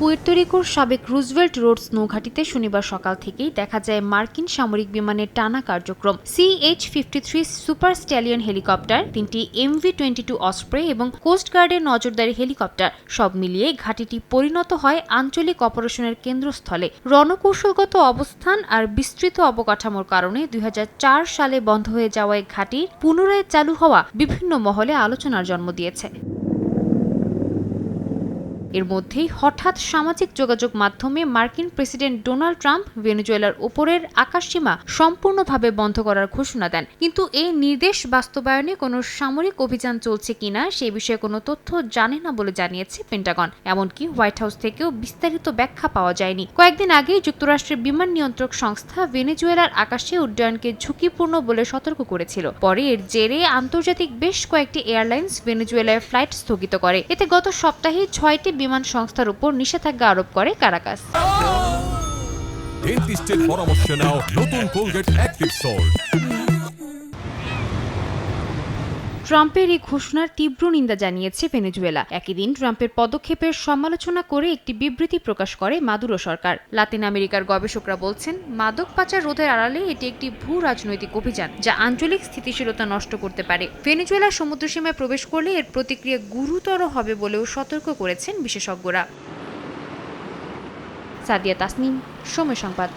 Puerto সাবেক Roosevelt Rhodes নৌঘাটিতে শনিবার সকাল থেকেই দেখা যায় মার্কিন সামরিক বিমানের টানা কার্যক্রম। CH fifty three super stallion helicopter, তিনটি এমভি টোয়েন্টি টু অস্প্রে এবং কোস্টগার্ডের নজরদারি হেলিকপ্টার, সব মিলিয়ে ঘাটিটি পরিণত হয় আঞ্চলিক অপারেশনের কেন্দ্রস্থলে। রণকৌশলগত অবস্থান আর বিস্তৃত অবকাঠামোর কারণে দুই হাজার চার সালে বন্ধ হয়ে যাওয়ায় ঘাঁটির পুনরায় চালু হওয়া বিভিন্ন মহলে আলোচনার জন্ম দিয়েছে। এর মধ্যেই হঠাৎ সামাজিক যোগাযোগ মাধ্যমে মার্কিন প্রেসিডেন্ট ডোনাল্ড ট্রাম্প ভেনেজুয়েলার ওপরের আকাশসীমা সম্পূর্ণভাবে বন্ধ করার ঘোষণা দেন। কিন্তু এই নির্দেশ বাস্তবায়নে কোনো সামরিক অভিযান চলছে কিনা সে বিষয়ে কোনো তথ্য জানে না বলে জানিয়েছে পেন্টাগন। এমনকি হোয়াইট হাউস থেকেও বিস্তারিত ব্যাখ্যা পাওয়া যায়নি। কয়েকদিন আগেই যুক্তরাষ্ট্রের বিমান নিয়ন্ত্রক সংস্থা ভেনেজুয়েলার আকাশে উড্ডয়নকে ঝুঁকিপূর্ণ বলে সতর্ক করেছিল। পরে এর জেরে আন্তর্জাতিক বেশ কয়েকটি এয়ারলাইন্স ভেনেজুয়েলায় ফ্লাইট স্থগিত করে। এতে গত সপ্তাহে ছয়টি বিমান সংস্থার উপর নিষেধাজ্ঞা আরোপ করে কারাকাস। ডেন্টিস্টের পরামর্শ নাও নতুন কোলগেট অ্যাক্টিভ সল্ট ট্রাম্পের এই ঘোষণার তীব্র নিন্দা জানিয়েছে ভেনেজুয়েলা। একই দিন ট্রাম্পের পদক্ষেপের সমালোচনা করে একটি বিবৃতি প্রকাশ করে মাদুরো সরকার। লাতিন আমেরিকার গবেষকরা বলছেন, মাদক পাচার রোধের আড়ালে এটি একটি ভূ রাজনৈতিক অভিযান যা আঞ্চলিক স্থিতিশীলতা নষ্ট করতে পারে। ভেনেজুয়েলা সমুদ্রসীমায় প্রবেশ করলে এর প্রতিক্রিয়া গুরুতর হবে বলেও সতর্ক করেছেন বিশেষজ্ঞরা। সাদিয়া তাসনিম, সময় সংবাদ।